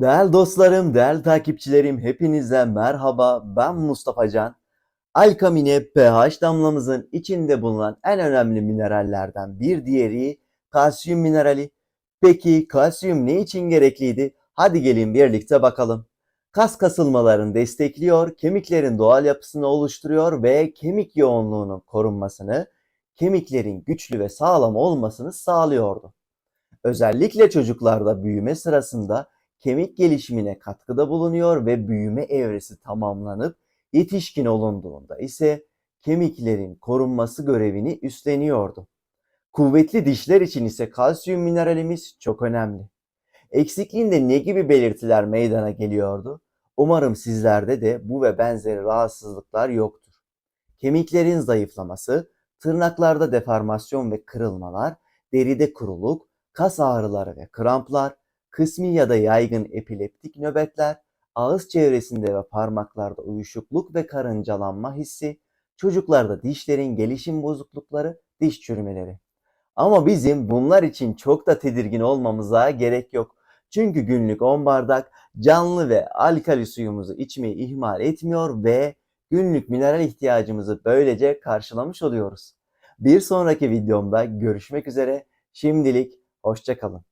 Değerli dostlarım, değerli takipçilerim, hepinize merhaba. Ben Mustafa Can. Alkamine pH damlamızın içinde bulunan en önemli minerallerden bir diğeri kalsiyum minerali. Peki kalsiyum ne için gerekliydi? Hadi gelin birlikte bakalım. Kas kasılmalarını destekliyor, kemiklerin doğal yapısını oluşturuyor ve kemik yoğunluğunun korunmasını, kemiklerin güçlü ve sağlam olmasını sağlıyordu. Özellikle çocuklarda büyüme sırasında kemik gelişimine katkıda bulunuyor ve büyüme evresi tamamlanıp yetişkin olunduğunda ise kemiklerin korunması görevini üstleniyordu. Kuvvetli dişler için ise kalsiyum mineralimiz çok önemli. Eksikliğinde ne gibi belirtiler meydana geliyordu? Umarım sizlerde de bu ve benzeri rahatsızlıklar yoktur. Kemiklerin zayıflaması, tırnaklarda deformasyon ve kırılmalar, deride kuruluk, kas ağrıları ve kramplar, kısmi ya da yaygın epileptik nöbetler, ağız çevresinde ve parmaklarda uyuşukluk ve karıncalanma hissi, çocuklarda dişlerin gelişim bozuklukları, diş çürümeleri. Ama bizim bunlar için çok da tedirgin olmamıza gerek yok. Çünkü günlük 10 bardak canlı ve alkali suyumuzu içmeyi ihmal etmiyor ve günlük mineral ihtiyacımızı böylece karşılamış oluyoruz. Bir sonraki videomda görüşmek üzere. Şimdilik hoşça kalın.